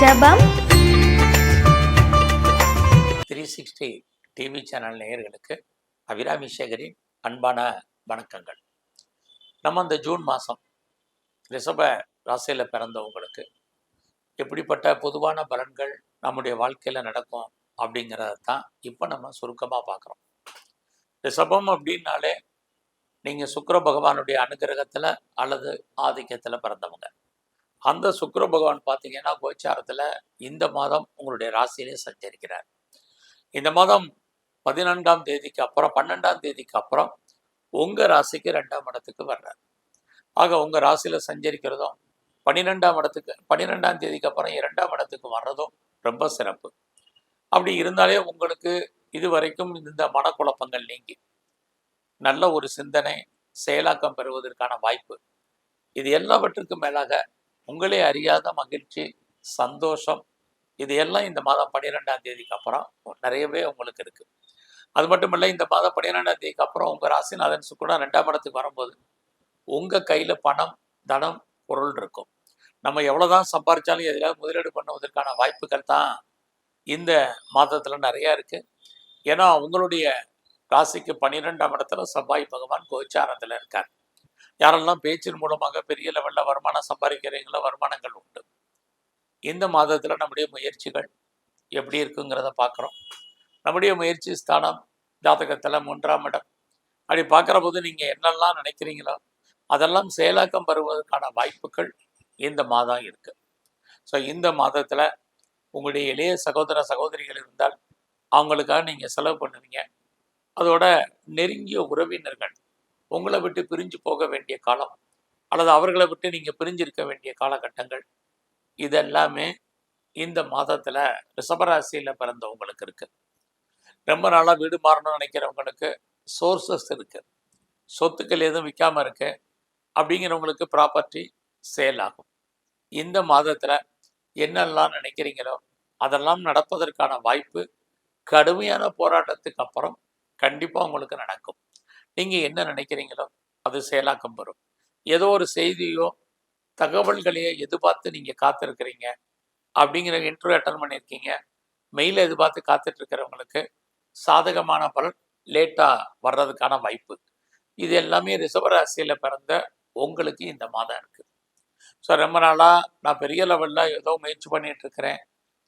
ரிஷபம். Three sixty TV channel நேயர்களுக்கு அபிராமி சேகரின் அன்பான வணக்கங்கள். நம்ம இந்த ஜூன் மாதம் ரிஷப ராசியில் பிறந்தவங்களுக்கு எப்படிப்பட்ட பொதுவான பலன்கள் நம்முடைய வாழ்க்கையில் நடக்கும் அப்படிங்கிறத தான் இப்போ நம்ம சுருக்கமாக பார்க்குறோம். ரிஷபம் அப்படின்னாலே நீங்கள் சுக்கர பகவானுடைய அனுகிரகத்தில் அல்லது ஆதிக்கத்தில் பிறந்தவங்க. அந்த சுக்கர பகவான் பார்த்தீங்கன்னா கோச்சாரத்தில் இந்த மாதம் உங்களுடைய ராசியிலே சஞ்சரிக்கிறார். இந்த மாதம் பதினான்காம் தேதிக்கு அப்புறம் பன்னெண்டாம் தேதிக்கு அப்புறம் உங்கள் ராசிக்கு ரெண்டாம் இடத்துக்கு வர்றார். ஆக உங்கள் ராசியில் சஞ்சரிக்கிறதும் பன்னிரெண்டாம் இடத்துக்கு பன்னிரெண்டாம் தேதிக்கு அப்புறம் இரண்டாம் இடத்துக்கு வர்றதும் ரொம்ப சிறப்பு. அப்படி இருந்தாலே உங்களுக்கு இது வரைக்கும் இந்த மனக்குழப்பங்கள் நீங்கி நல்ல ஒரு சிந்தனை செயலாக்கம் பெறுவதற்கான வாய்ப்பு இது எல்லாவற்றுக்கும் மேலாக உங்களே அறியாத மகிழ்ச்சி சந்தோஷம் இது எல்லாம் இந்த மாதம் பன்னிரெண்டாம் தேதிக்கு அப்புறம் நிறையவே உங்களுக்கு இருக்குது அது மட்டும் இல்லை இந்த மாதம் பன்னிரெண்டாம் தேதிக்கு அப்புறம் உங்கள் ராசிநாதன் சுக்குடன் ரெண்டாம் இடத்துக்கு வரும்போது உங்கள் கையில் பணம் தனம் பொருள் இருக்கும். நம்ம எவ்வளோதான் சம்பாரிச்சாலும் எதிலாவது முதலீடு பண்ணுவதற்கான வாய்ப்புகள் தான் இந்த மாதத்தில் நிறையா இருக்குது ஏன்னா உங்களுடைய ராசிக்கு பன்னிரெண்டாம் இடத்துல செவ்வாய் பகவான் கோச்சாரத்தில் இருக்கார். யாரெல்லாம் பேச்சின் மூலமாக பெரிய லெவலில் வருமானம் சம்பாதிக்கிறீங்களோ வருமானங்கள் உண்டு. இந்த மாதத்தில் நம்முடைய முயற்சிகள் எப்படி இருக்குங்கிறத பார்க்குறோம் நம்முடைய முயற்சி ஸ்தானம் ஜாதகத்தில் மூன்றாம் இடம். அப்படி பார்க்குற போது நீங்கள் என்னெல்லாம் நினைக்கிறீங்களோ அதெல்லாம் செயலாக்கம் பெறுவதற்கான வாய்ப்புகள் இந்த மாதம் இருக்குது ஸோ இந்த மாதத்தில் உங்களுடைய இளைய சகோதர சகோதரிகள் இருந்தால் அவங்களுக்காக நீங்கள் செலவு பண்ணுவீங்க. அதோட நெருங்கிய உறவினர்கள் உங்களை விட்டு பிரிஞ்சு போக வேண்டிய காலம் அல்லது அவர்களை விட்டு நீங்கள் பிரிஞ்சிருக்க வேண்டிய காலகட்டங்கள் இதெல்லாமே இந்த மாதத்தில் ரிஷபராசியில் பிறந்தவங்களுக்கு இருக்குது ரொம்ப நாளாக வீடு மாறணும்னு நினைக்கிறவங்களுக்கு சோர்சஸ் இருக்குது சொத்துக்கள் எதுவும் விற்காமல் இருக்கு. அப்படிங்கிறவங்களுக்கு ப்ராப்பர்ட்டி சேல் ஆகும். இந்த மாதத்தில் என்னெல்லாம் நினைக்கிறீங்களோ அதெல்லாம் நடப்பதற்கான வாய்ப்பு கடுமையான போராட்டத்துக்கு அப்புறம் கண்டிப்பாக உங்களுக்கு நடக்கும். நீங்கள் என்ன நினைக்கிறீங்களோ அது செயலாக்கம் வரும் ஏதோ ஒரு செய்தியோ தகவல்களையோ எதிர்பார்த்து நீங்கள் காத்திருக்கிறீங்க. அப்படிங்கிற இன்டர்வியூ அட்டன் பண்ணியிருக்கீங்க. மெயிலை எதிர்பார்த்து காத்துட்டு இருக்கிறவங்களுக்கு சாதகமான பலன் லேட்டாக வர்றதுக்கான வாய்ப்பு. இது எல்லாமே ரிசவராசியில் பிறந்த உங்களுக்கு இந்த மாதம் இருக்குது ஸோ ரொம்ப நாளாக நான் பெரிய லெவலில் ஏதோ முயற்சி பண்ணிட்டு இருக்கிறேன்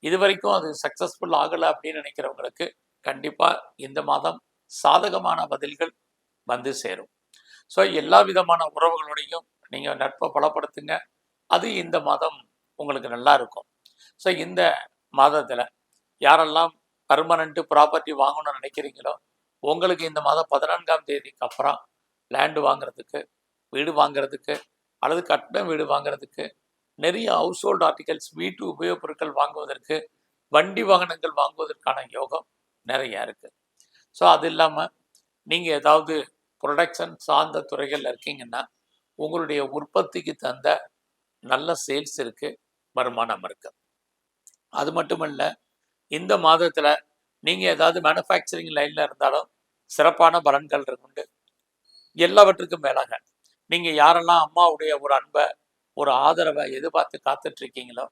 இது வரைக்கும் அது சக்ஸஸ்ஃபுல் ஆகலை அப்படின்னு நினைக்கிறவங்களுக்கு கண்டிப்பாக இந்த மாதம் சாதகமான பதில்கள் வந்து சேரும். ஸோ எல்லா விதமான உறவுகளோடையும் நீங்கள் நட்பை பலப்படுத்துங்க. அது இந்த மாதம் உங்களுக்கு நல்லா இருக்கும். ஸோ இந்த மாதத்தில் யாரெல்லாம் பர்மனண்ட்டு ப்ராப்பர்ட்டி வாங்கணும்னு நினைக்கிறீங்களோ உங்களுக்கு இந்த மாதம் பதினான்காம் தேதிக்கு அப்புறம் லேண்டு வாங்குறதுக்கு வீடு வாங்குறதுக்கு அல்லது கட்டணம் வீடு வாங்குறதுக்கு நிறைய ஹவுஸ் ஹோல்டு ஆர்டிகல்ஸ் வீட்டு உபயோகப் பொருட்கள் வாங்குவதற்கு வண்டி வாகனங்கள் வாங்குவதற்கான யோகம் நிறையா இருக்குது ஸோ அது இல்லாமல் நீங்கள் ஏதாவது ப்ரொடக்ஷன் சார்ந்த துறைகளில் இருக்கீங்கன்னா உங்களுடைய உற்பத்திக்கு தந்த நல்ல சேல்ஸ் இருக்குது வருமானம் இருக்குது அது மட்டும் இல்லை இந்த மாதத்தில் நீங்கள் ஏதாவது மேனுஃபேக்சரிங் லைனில் இருந்தாலும் சிறப்பான பலன்கள் உண்டு எல்லாவற்றுக்கும் மேலாக நீங்கள் யாரெல்லாம் அம்மாவுடைய ஒரு அன்பை ஒரு ஆதரவை எதிர்பார்த்து காத்துட்ருக்கீங்களோ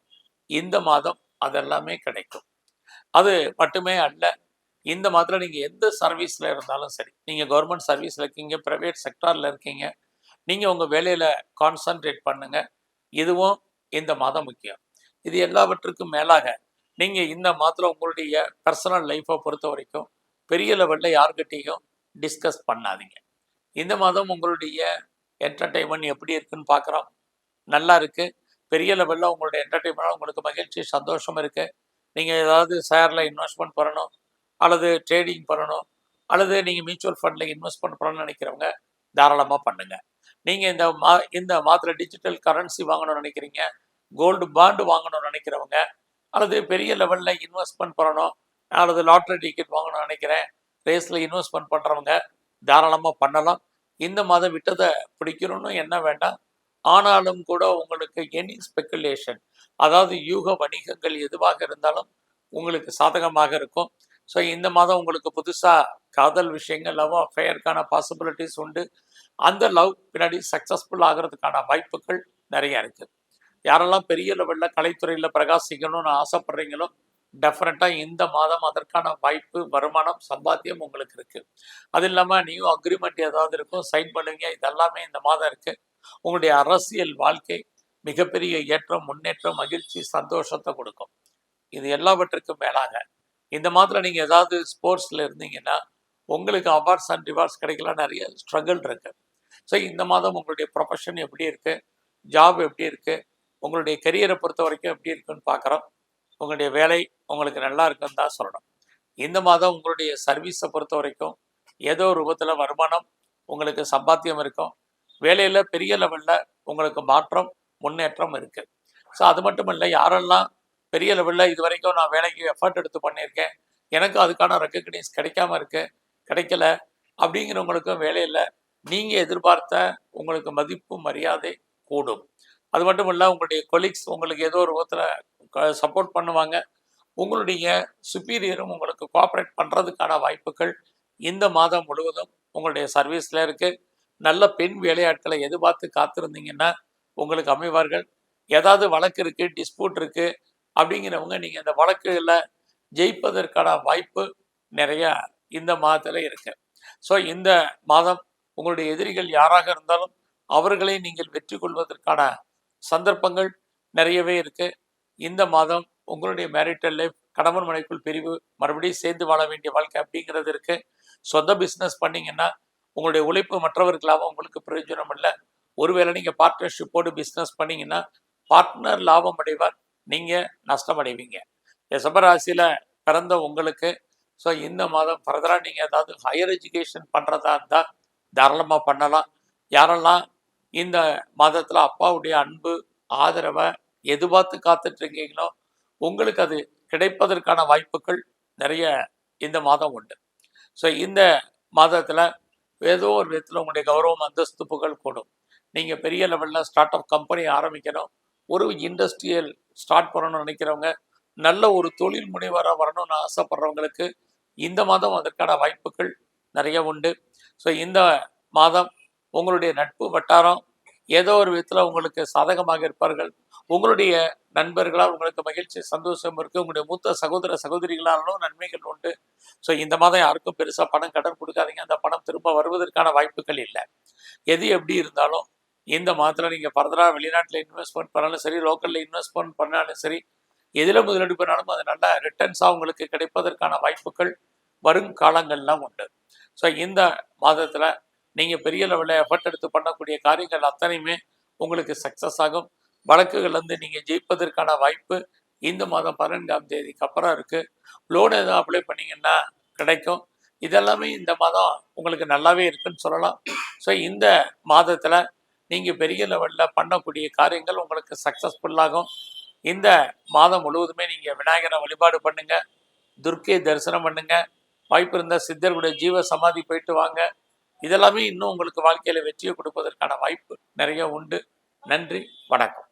இந்த மாதம் அதெல்லாமே கிடைக்கும். அது மட்டுமே அல்ல இந்த மாதத்தில் நீங்கள் எந்த சர்வீஸில் இருந்தாலும் சரி நீங்கள் கவர்மெண்ட் சர்வீஸில் இருக்கீங்க ப்ரைவேட் செக்டாரில் இருக்கீங்க நீங்கள் உங்கள் வேலையில் கான்சன்ட்ரேட் பண்ணுங்கள் இதுவும் இந்த மாதம் முக்கியம். இது எல்லாவற்றுக்கும் மேலாக நீங்கள் இந்த மாதத்தில் உங்களுடைய பர்சனல் லைஃப்பை பொறுத்த வரைக்கும் பெரிய லெவலில் யார்கிட்டையும் டிஸ்கஸ் பண்ணாதீங்க. இந்த மாதம் உங்களுடைய என்டர்டெயின்மெண்ட் எப்படி இருக்குன்னு பார்க்குறோம் நல்லா இருக்குது பெரிய லெவலில் உங்களுடைய என்டர்டெயின்மெண்ட் உங்களுக்கு மகிழ்ச்சி சந்தோஷம் இருக்குது நீங்கள் ஏதாவது ஷேரில் இன்வெஸ்ட்மெண்ட் பண்ணணும். அல்லது ட்ரேடிங் பண்ணணும் அல்லது நீங்கள் மியூச்சுவல் ஃபண்டில் இன்வெஸ்ட்மெண்ட் பண்ணணும்னு நினைக்கிறவங்க தாராளமாக பண்ணுங்கள் நீங்கள் இந்த மா இந்த மாதத்தில் டிஜிட்டல் கரன்சி வாங்கணும்னு நினைக்கிறீங்க கோல்டு பாண்டு வாங்கணும்னு நினைக்கிறவங்க அல்லது பெரிய லெவலில் இன்வெஸ்ட்மெண்ட் பண்ணணும் அல்லது லாட்ரி டிக்கெட் வாங்கணும்னு நினைக்கிறேன் ரேஸில் இன்வெஸ்ட்மெண்ட் பண்ணுறவங்க தாராளமாக பண்ணலாம். இந்த மாதம் விட்டதை பிடிக்கணும்னு என்ன வேண்டாம். ஆனாலும் கூட உங்களுக்கு எனி ஸ்பெக்குலேஷன் அதாவது யூக வணிகங்கள் எதுவாக இருந்தாலும் உங்களுக்கு சாதகமாக இருக்கும். ஸோ இந்த மாதம் உங்களுக்கு புதுசாக காதல் விஷயங்கள் லவ் அஃபேருக்கான பாசிபிலிட்டிஸ் உண்டு. அந்த லவ் பின்னாடி சக்ஸஸ்ஃபுல் ஆகிறதுக்கான வாய்ப்புகள் நிறைய இருக்குது யாரெல்லாம் பெரிய லெவலில் கலைத்துறையில் பிரகாசிக்கணும்னு ஆசைப்படுறீங்களோ டெஃபினட்டாக இந்த மாதம் அதற்கான வாய்ப்பு வருமானம் சம்பாத்தியம் உங்களுக்கு இருக்குது அது இல்லாமல் நியூ அக்ரிமெண்ட் ஏதாவது இருக்கும் சைன் பண்ணுவீங்க இதெல்லாமே இந்த மாதம் இருக்குது உங்களுடைய அரசியல் வாழ்க்கை மிகப்பெரிய ஏற்றம் முன்னேற்றம் மகிழ்ச்சி சந்தோஷத்தை கொடுக்கும். இது எல்லாவற்றுக்கும் மேலாக இந்த மாதத்தில் நீங்கள் ஏதாவது ஸ்போர்ட்ஸில் இருந்தீங்கன்னா உங்களுக்கு அவார்ட்ஸ் அண்ட் ரிவார்ட்ஸ் கிடைக்கலாம். நிறைய ஸ்ட்ரகிள் இருக்கு. ஸோ இந்த மாதம் உங்களுடைய ப்ரொஃபஷன் எப்படி இருக்குது ஜாப் எப்படி இருக்குது உங்களுடைய கெரியரை பொறுத்த வரைக்கும் எப்படி இருக்குன்னு பார்க்குறோம். உங்களுடைய வேலை உங்களுக்கு நல்லா இருக்குன்னு தான் சொல்லணும். இந்த மாதம் உங்களுடைய சர்வீஸை பொறுத்த வரைக்கும் ஏதோ ரூபத்தில் வருமானம் உங்களுக்கு சம்பாத்தியம் இருக்கும். வேலையில் பெரிய லெவலில் உங்களுக்கு மாற்றம் முன்னேற்றம் இருக்குது ஸோ அது மட்டும் இல்லை யாரெல்லாம் பெரிய லெவலில் இது வரைக்கும் நான் வேலைக்கு எஃபர்ட் எடுத்து பண்ணியிருக்கேன். எனக்கு அதுக்கான ரெக்கக்னைஸ் கிடைக்காம இருக்கு. கிடைக்கல. அப்படிங்கிறவங்களுக்கும் வேலையில் நீங்கள் எதிர்பார்த்த உங்களுக்கு மதிப்பு மரியாதை கூடும். அது மட்டும் இல்லை உங்களுடைய கொலீக்ஸ் உங்களுக்கு ஏதோ ஒரு விதத்தில் சப்போர்ட் பண்ணுவாங்க. உங்களுடைய சுப்பீரியரும் உங்களுக்கு கோஆப்ரேட் பண்ணுறதுக்கான வாய்ப்புகள் இந்த மாதம் முழுவதும் உங்களுடைய சர்வீஸில் இருக்குது நல்ல பெண் வேலையாட்களை எதிர்பார்த்து காத்திருந்தீங்கன்னா உங்களுக்கு அமைவார்கள். ஏதாவது வழக்கு இருக்குது டிஸ்பியூட் இருக்குது அப்படிங்கிறவங்க நீங்கள் இந்த வழக்குகளில் ஜெயிப்பதற்கான வாய்ப்பு நிறையா இந்த மாதத்தில் இருக்கு. ஸோ இந்த மாதம் உங்களுடைய எதிரிகள் யாராக இருந்தாலும் அவர்களை நீங்கள் வெற்றி கொள்வதற்கான சந்தர்ப்பங்கள் நிறையவே இருக்கு. இந்த மாதம் உங்களுடைய மேரிட்டல் லைஃப் கணவன் மனைக்குள் பிரிவு மறுபடியும் சேர்ந்து வாழ வேண்டிய வாழ்க்கை அப்படிங்கிறது இருக்கு. சொந்த பிஸ்னஸ் பண்ணீங்கன்னா உங்களுடைய உழைப்பு மற்றவர்களாக உங்களுக்கு பிரயோஜனம் இல்லை. ஒருவேளை நீங்கள் பார்ட்னர்ஷிப்போடு பிஸ்னஸ் பண்ணீங்கன்னா பார்ட்னர் லாபம் அடைவார். நீங்கள் நஷ்டம் அடைவீங்க ரிஷபராசியில் பிறந்த உங்களுக்கு ஸோ இந்த மாதம் ஃபர்தராக நீங்கள் ஏதாவது ஹையர் எஜுகேஷன் பண்ணுறதா இருந்தால் தாராளமாக பண்ணலாம். யாரெல்லாம் இந்த மாதத்தில் அப்பாவுடைய அன்பு ஆதரவை எதிர்பார்த்து காத்துட்டு இருக்கீங்களோ உங்களுக்கு அது கிடைப்பதற்கான வாய்ப்புகள் நிறைய இந்த மாதம் உண்டு. ஸோ இந்த மாதத்தில் ஏதோ ஒரு விதத்தில் உங்களுடைய கௌரவம் அந்தஸ்து புகழ் கூடும். நீங்கள் பெரிய லெவலில் ஸ்டார்ட் அப் கம்பெனி ஆரம்பிக்கணும். ஒரு இண்டஸ்ட்ரியல் ஸ்டார்ட் பண்ணணும்னு நினைக்கிறவங்க நல்ல ஒரு தொழில் முனைவராக வரணும்னு ஆசைப்படுறவங்களுக்கு இந்த மாதம் அதற்கான வாய்ப்புகள் நிறைய உண்டு. ஸோ இந்த மாதம் உங்களுடைய நட்பு வட்டாரம் ஏதோ ஒரு விதத்தில் உங்களுக்கு சாதகமாக இருப்பார்கள். உங்களுடைய நண்பர்களால் உங்களுக்கு மகிழ்ச்சி சந்தோஷம் இருக்குது உங்களுடைய மூத்த சகோதர சகோதரிகளாலும் நன்மைகள் உண்டு. ஸோ இந்த மாதம் யாருக்கும் பெருசாக பணம் கடன் கொடுக்காதீங்க. அந்த பணம் திரும்ப வருவதற்கான வாய்ப்புகள் இல்லை. எது எப்படி இருந்தாலும் இந்த மாதத்தில் நீங்கள் ஃபர்தராக வெளிநாட்டில் இன்வெஸ்ட்மெண்ட் பண்ணாலும் சரி லோக்கலில் இன்வெஸ்ட்மெண்ட் பண்ணாலும் சரி எதில் முதலீடு பண்ணாலும் அது நல்ல ரிட்டர்ன்ஸாக உங்களுக்கு கிடைப்பதற்கான வாய்ப்புகள் வரும் காலங்கள்லாம் உண்டு. ஸோ இந்த மாதத்தில் நீங்கள் பெரிய லெவலில் எஃபர்ட் எடுத்து பண்ணக்கூடிய காரியங்கள் அத்தனையுமே உங்களுக்கு சக்ஸஸ் ஆகும். வழக்குகள்லேருந்து நீங்கள் ஜெயிப்பதற்கான வாய்ப்பு இந்த மாதம் பன்னெண்டாம் தேதிக்கு அப்புறம் இருக்குது லோன் எதுவும் அப்ளை பண்ணீங்கன்னா கிடைக்கும். இதெல்லாமே இந்த மாதம் உங்களுக்கு நல்லாவே இருக்குன்னு சொல்லலாம். ஸோ இந்த மாதத்தில் நீங்கள் பெரிய லெவலில் பண்ணக்கூடிய காரியங்கள் உங்களுக்கு சக்ஸஸ்ஃபுல்லாகும் இந்த மாதம் முழுவதுமே நீங்கள் விநாயகரை வழிபாடு பண்ணுங்கள் துர்க்கையை தரிசனம் பண்ணுங்கள் வாய்ப்பு இருந்தால் சித்தர்களுடைய ஜீவ சமாதி போயிட்டு வாங்க. இதெல்லாமே இன்னும் உங்களுக்கு வாழ்க்கையில் வெற்றியை கொடுப்பதற்கான வாய்ப்பு நிறைய உண்டு. நன்றி. வணக்கம்.